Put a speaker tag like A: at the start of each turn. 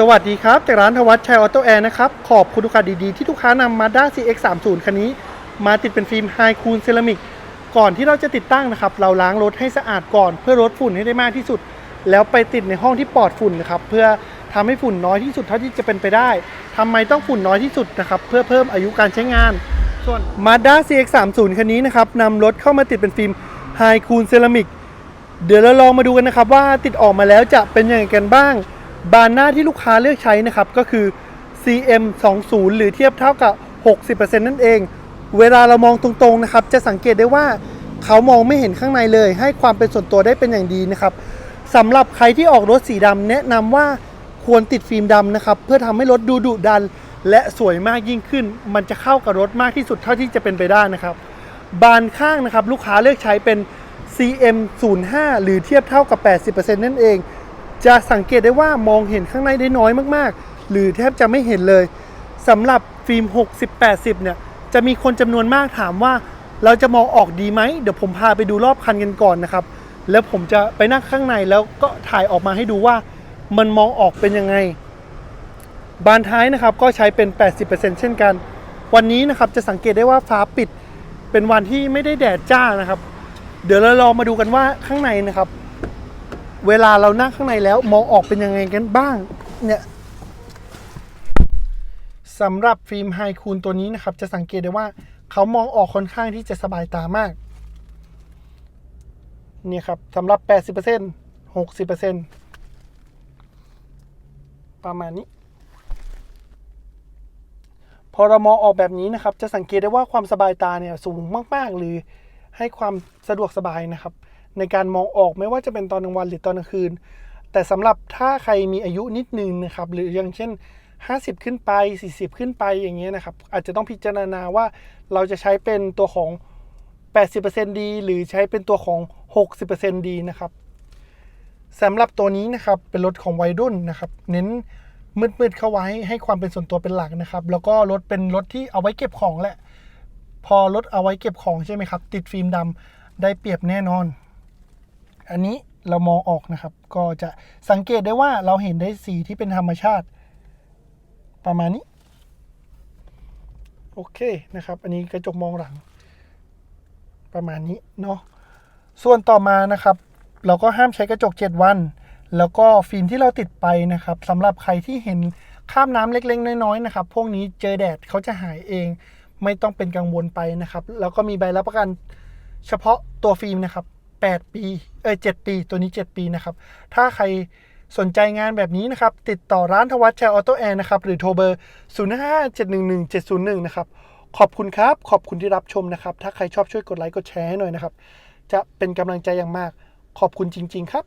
A: สวัสดีครับ จากร้านทวัชชัยออโตแอร์นะครับ ขอบคุณลูกค้าดีๆ ที่ลูกค้านำมาด้า CX30 คันนี้ มาติดเป็นฟิล์มไฮคูลเซรามิกก่อนที่เราจะติดตั้งนะครับ เราล้างรถให้สะอาดก่อน เพื่อลดฝุ่นให้ได้มากที่สุด แล้วไปติดในห้องที่ปลอดฝุ่นนะครับ เพื่อทำให้ฝุ่นน้อยที่สุดเท่าที่จะเป็นไปได้ทำไมต้องฝุ่นน้อยที่สุดนะครับ เพื่อเพิ่มอายุการใช้งาน ส่วน Mazda CX30 คันนี้นะครับนำรถเข้ามาติดเป็นฟิล์มไฮคูลเซรามิกเดี๋ยวเราลองมาดูกันนะครับว่าติดออกมาแล้วจะเป็นยังไงกันบ้าง บานหน้าที่ลูกค้าเลือกใช้นะครับก็คือ CM 2 0หรือเทียบเท่ากับ 60%นั่นเอง เวลาเรามองตรงๆนะครับจะสังเกตได้ว่าเขามองไม่เห็นข้างในเลย ให้ความเป็นส่วนตัวได้เป็นอย่างดีนะครับสำหรับใครที่ออกรถสีดำแนะนำว่าควรติดฟิล์มดำนะครับเพื่อทำให้รถดูดุดัน และสวยมากยิ่งขึ้น มันจะเข้ากับรถมากที่สุดเท่าที่จะเป็นไปได้นะครับ บานข้างนะครับลูกค้าเลือกใช้เป็น CM 0 5หรือเทียบเท่ากับ 80%นั่นเอง จะสังเกตได้ว่ามองเห็นข้างในได้น้อยมากๆ หรือแทบจะไม่เห็นเลยสำหรับฟิล์ม 60-80 เนี่ย จะมีคนจำนวนมากถามว่า เราจะมองออกดีไหม เดี๋ยวผมพาไปดูรอบคันกันก่อนนะครับ แล้วผมจะไปนั่งข้างในแล้วก็ถ่ายออกมาให้ดูว่ามันมองออกเป็นยังไง บานท้ายนะครับก็ใช้เป็น 80%เช่นกัน วันนี้นะครับจะสังเกตได้ว่าฟ้าปิด เป็นวันที่ไม่ได้แดดจ้านะครับ เดี๋ยวเราลองมาดูกันว่าข้างในนะครับ เวลาเรานั่งข้างในแล้วมองออกเป็นยังไงกันบ้าง เนี่ยสำหรับฟิล์มไฮคูลตัวนี้นะครับ จะสังเกตได้ว่าเขามองออกค่อนข้างที่จะสบายตามาก เนี่ยครับสำหรับ 80% 60%ประมาณนี้ พอเรามองออกแบบนี้นะครับ จะสังเกตได้ว่าความสบายตาเนี่ยสูงมาก ๆ หรือให้ความสะดวกสบายนะครับ ในการมองออกไม่ว่าจะเป็นตอนกลางวันหรือตอนกลางคืน แต่สำหรับถ้าใครมีอายุนิดนึงนะครับหรืออย่างเช่น 50 ขึ้นไป 40 ขึ้นไปอย่างเงี้ยนะครับอาจจะต้องพิจารณาว่าเราจะใช้เป็นตัวของ 80%ดี หรือใช้เป็นตัวของ 60%ดีนะครับสำหรับตัวนี้นะครับเป็นรถของวัยรุ่นนะครับ เน้นมืดๆเข้าไว้ให้ความเป็นส่วนตัวเป็นหลักนะครับ แล้วก็รถเป็นรถที่เอาไว้เก็บของแหละ พอรถเอาไว้เก็บของใช่ไหมครับ ติดฟิล์มดำได้เปรียบแน่นอน อันนี้เรามองออกนะครับ ก็จะสังเกตได้ว่าเราเห็นได้สีที่เป็นธรรมชาติ ประมาณนี้ โอเคนะครับ อันนี้กระจกมองหลัง ประมาณนี้เนาะส่วนต่อมานะครับ เราก็ห้ามใช้กระจก 7 วัน แล้วก็ฟิล์มที่เราติดไปนะครับสำหรับใครที่เห็นข้ามน้ำเล็กๆ น้อยๆนะครับ พวกนี้เจอแดดเขาจะหายเอง ไม่ต้องเป็นกังวลไปนะครับ แล้วก็มีใบรับประกันเฉพาะตัวฟิล์มนะครับ 8 ปีเอ้ย7ปี ตัวนี้ 7 ปีนะครับ ถ้าใครสนใจงานแบบนี้นะครับ ติดต่อร้านทวัชชัยออโตแอร์นะครับ หรือโทรเบอร์ 0 5 7 1 1 7 0 1 นะครับ ขอบคุณครับ ขอบคุณที่รับชมนะครับ ถ้าใครชอบช่วยกดไลค์กดแชร์ให้หน่อยนะครับ จะเป็นกำลังใจอย่างมาก ขอบคุณจริง ๆ ครับ